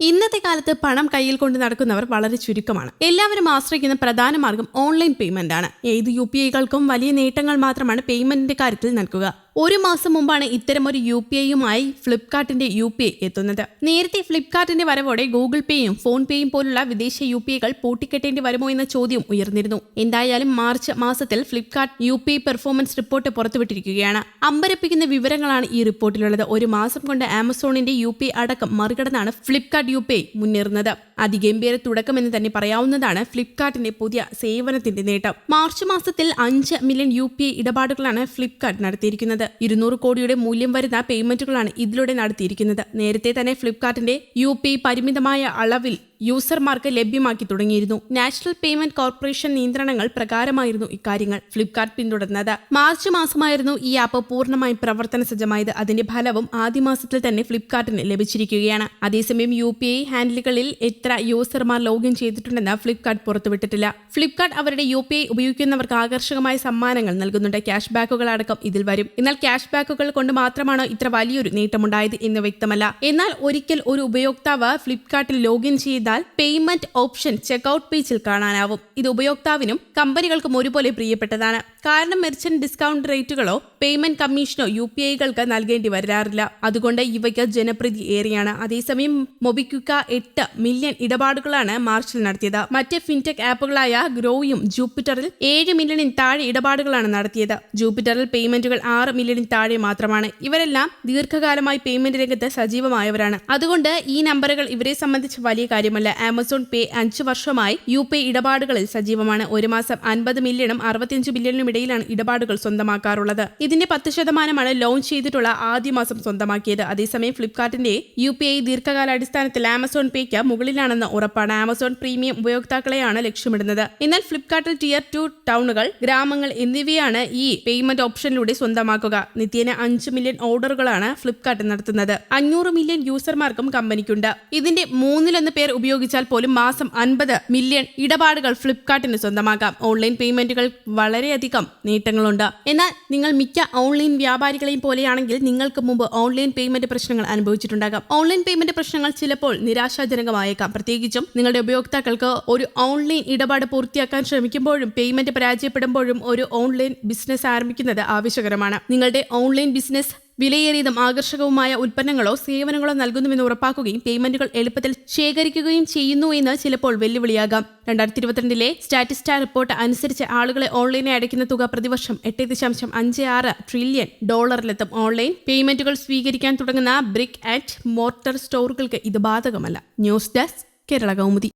ഇന്നത്തെ കാലത്ത് പണം കയ്യിൽ കൊണ്ട് നടക്കുന്നവർ വളരെ ചുരുക്കമാണ്. എല്ലാവരും ആശ്രയിക്കുന്ന പ്രധാന മാർഗം ഓൺലൈൻ പേയ്മെന്റ് ആണ്. ഏത് യു പി ഐകൾക്കും വലിയ നേട്ടങ്ങൾ മാത്രമാണ് പേയ്മെന്റിന്റെ കാര്യത്തിൽ നൽകുക. ഒരു മാസം മുമ്പാണ് ഇത്തരമൊരു യു പി ഐയുമായി ഫ്ലിപ്കാർട്ടിന്റെ യു പി ഐ എത്തുന്നത്. നേരത്തെ ഫ്ലിപ്കാർട്ടിന്റെ വരവോടെ ഗൂഗിൾ പേയും ഫോൺ പേയും പോലുള്ള വിദേശ യു പി ഐകൾ പൂട്ടിക്കെട്ടേണ്ടി വരുമോ എന്ന ചോദ്യം ഉയർന്നിരുന്നു. എന്തായാലും മാർച്ച് മാസത്തിൽ Flipkart U P I performance report പുറത്തുവിട്ടിരിക്കുകയാണ്. അമ്പരപ്പിക്കുന്ന വിവരങ്ങളാണ് ഈ റിപ്പോർട്ടിലുള്ളത്. ഒരു മാസം കൊണ്ട് ആമസോണിന്റെ യു പി അടക്കം മറികടന്നാണ് ഫ്ലിപ്കാർട്ട് യു പി ഐ മുന്നേറുന്നത്. അതിഗംഭീര തുടക്കം എന്ന് തന്നെ പറയാവുന്നതാണ് ഫ്ലിപ്കാർട്ടിന്റെ പുതിയ സേവനത്തിന്റെ നേട്ടം. മാർച്ച് മാസത്തിൽ അഞ്ച് മില്യൺ യു പി ഐ ഇടപാടുകളാണ് ഫ്ലിപ്കാർട്ട് നടത്തിയിരിക്കുന്നത്. ഇരുന്നൂറ് കോടിയുടെ മൂല്യം വരുന്ന പേയ്മെന്റുകളാണ് ഇതിലൂടെ നടത്തിയിരിക്കുന്നത്. നേരത്തെ തന്നെ ഫ്ലിപ്കാർട്ടിന്റെ യു പി പരിമിതമായ അളവിൽ യൂസർമാർക്ക് ലഭ്യമാക്കി തുടങ്ങിയിരുന്നു. നാഷണൽ പേയ്മെന്റ് കോർപ്പറേഷൻ നിയന്ത്രണങ്ങൾ പ്രകാരമായിരുന്നു ഇക്കാര്യങ്ങൾ ഫ്ലിപ്കാർട്ട് പിന്തുടർന്നത്. മാർച്ച് മാസമായിരുന്നു ഈ ആപ്പ് പൂർണമായും പ്രവർത്തന സജ്ജമായത്. അതിന്റെ ഫലവും ആദ്യ മാസത്തിൽ തന്നെ ഫ്ലിപ്കാർട്ടിന് ലഭിച്ചിരിക്കുകയാണ്. അതേസമയം യു പി ഐ ഹാൻഡിലുകളിൽ എത്ര യൂസർമാർ ലോഗിൻ ചെയ്തിട്ടുണ്ടെന്ന് ഫ്ലിപ്കാർട്ട് പുറത്തുവിട്ടിട്ടില്ല. ഫ്ലിപ്കാർട്ട് അവരുടെ യു പി ഐ ഉപയോഗിക്കുന്നവർക്ക് ആകർഷകമായ സമ്മാനങ്ങൾ നൽകുന്നുണ്ട്. ക്യാഷ് ബാക്കുകൾ അടക്കം ഇതിൽ വരും. എന്നാൽ ക്യാഷ് ബാക്കുകൾ കൊണ്ട് മാത്രമാണ് ഇത്ര വലിയൊരു നേട്ടമുണ്ടായത് എന്ന് വ്യക്തമല്ല. എന്നാൽ ഒരിക്കൽ ഒരു ഉപയോക്താവ് ഫ്ലിപ്കാർട്ടിൽ ലോഗിൻ ചെയ്താൽ പേയ്മെന്റ് ഓപ്ഷൻ ചെക്ക്ഔട്ട് പേജിൽ കാണാനാവും. ഇത് ഉപയോക്താവിനും കമ്പനികൾക്കും ഒരുപോലെ പ്രിയപ്പെട്ടതാണ്. കാരണം മെർച്ചന്റ് ഡിസ്കൗണ്ട് റേറ്റുകളോ പേയ്മെന്റ് കമ്മീഷനോ യു പി ഐകൾക്ക് നൽകേണ്ടി വരാറില്ല. അതുകൊണ്ട് ഇവയ്ക്ക് ജനപ്രീതി ഏറെയാണ്. അതേസമയം മൊബിക്വിക്ക എട്ട് മില്യൺ ഇടപാടുകളാണ് മാർച്ചിൽ നടത്തിയത്. മറ്റ് ഫിൻടെക് ആപ്പുകളായ ഗ്രോയും ജൂപ്പിറ്ററിൽ ഏഴ് മില്യണിന് താഴെ ഇടപാടുകളാണ് നടത്തിയത്. ജൂപ്പിറ്ററിൽ പേയ്മെന്റുകൾ ആറ് മില്യണിന് താഴെ മാത്രമാണ്. ഇവരെല്ലാം ദീർഘകാലമായി പേയ്മെന്റ് രംഗത്ത് സജീവമായവരാണ്. അതുകൊണ്ട് ഈ നമ്പറുകൾ ഇവരെ സംബന്ധിച്ച് വലിയ കാര്യമല്ല. ആമസോൺ പേ അഞ്ചു വർഷമായി യു ഇടപാടുകളിൽ സജീവമാണ്. ഒരു മാസം അൻപത് മില്യണും അറുപത്തിയഞ്ച് മില്യണിനും ഇടയിലാണ് ഇടപാടുകൾ സ്വന്തമാക്കാറുള്ളത്. ഇതിന്റെ പത്ത് ശതമാനമാണ് ലോഞ്ച് ചെയ്തിട്ടുള്ള ആദ്യ മാസം സ്വന്തമാക്കിയത്. അതേസമയം ഫ്ലിപ്കാർട്ടിന്റെ യു പി ഐ ദീർഘകാലാടിസ്ഥാനത്തിൽ ആമസോൺ പേയ്ക്ക് മുകളിലാണെന്ന് ഉറപ്പാണ്. ആമസോൺ പ്രീമിയം ഉപയോക്താക്കളെയാണ് ലക്ഷ്യമിടുന്നത്. എന്നാൽ ഫ്ലിപ്കാർട്ടിൽ ടിയർ ടു ടൗണുകൾ ഗ്രാമങ്ങൾ എന്നിവയാണ് ഈ പേയ്മെന്റ് ഓപ്ഷനിലൂടെ സ്വന്തമാക്കുക. നിത്യേന അഞ്ച് മില്യൺ ഓർഡറുകളാണ് ഫ്ലിപ്കാർട്ട് നടത്തുന്നത്. അഞ്ഞൂറ് മില്യൺ യൂസർമാർക്കും കമ്പനിക്കുണ്ട്. ഇതിന്റെ മൂന്നിലൊന്ന് പേർ ഉപയോഗിച്ചാൽ പോലും മാസം അൻപത് മില്യൺ ഇടപാടുകൾ ഫ്ലിപ്കാർട്ടിന് സ്വന്തമാക്കാം. ഓൺലൈൻ പേയ്മെന്റുകൾ വളരെയധികം നേട്ടങ്ങളുണ്ട്. എന്നാൽ നിങ്ങൾ മിക്ക ഓൺലൈൻ വ്യാപാരികളെയും പോലെയാണെങ്കിൽ നിങ്ങൾക്ക് മുമ്പ് ഓൺലൈൻ പേയ്മെന്റ് പ്രശ്നങ്ങൾ അനുഭവിച്ചിട്ടുണ്ടാകാം. ഓൺലൈൻ പേയ്മെന്റ് പ്രശ്നങ്ങൾ ചിലപ്പോൾ നിരാശാജനകമായേക്കാം. പ്രത്യേകിച്ചും നിങ്ങളുടെ ഉപയോക്താക്കൾക്ക് ഒരു ഓൺലൈൻ ഇടപാട് പൂർത്തിയാക്കാൻ ശ്രമിക്കുമ്പോഴും പേയ്മെന്റ് പരാജയപ്പെടുമ്പോഴും ഒരു ഓൺലൈൻ ബിസിനസ് ആരംഭിക്കുന്നത് ആവശ്യകരമാണ് നിങ്ങളുടെ ഓൺലൈൻ ബിസിനസ് വിലയേറിയതും ആകർഷകവുമായ ഉൽപ്പന്നങ്ങളോ സേവനങ്ങളോ നൽകുന്നുവെന്ന് ഉറപ്പാക്കുകയും പേയ്മെന്റുകൾ എളുപ്പത്തിൽ ശേഖരിക്കുകയും ചെയ്യുന്നു എന്ന് ചിലപ്പോൾ വെല്ലുവിളിയാകാം. രണ്ടായിരത്തി ഇരുപത്തിരണ്ടിലെ സ്റ്റാറ്റിസ്റ്റ റിപ്പോർട്ട് അനുസരിച്ച് ആളുകളെ ഓൺലൈനായി അടയ്ക്കുന്ന തുക പ്രതിവർഷം എട്ട് ദശാംശം അഞ്ച് ആറ് ട്രില്യൺ ഡോളറിലെത്തും. ഓൺലൈൻ പേയ്മെന്റുകൾ സ്വീകരിക്കാൻ തുടങ്ങുന്ന ബ്രിക്ക് ആൻഡ് മോർട്ടർ സ്റ്റോറുകൾക്ക് ഇത് ബാധകമല്ല. News desk Kerala Kaumudi.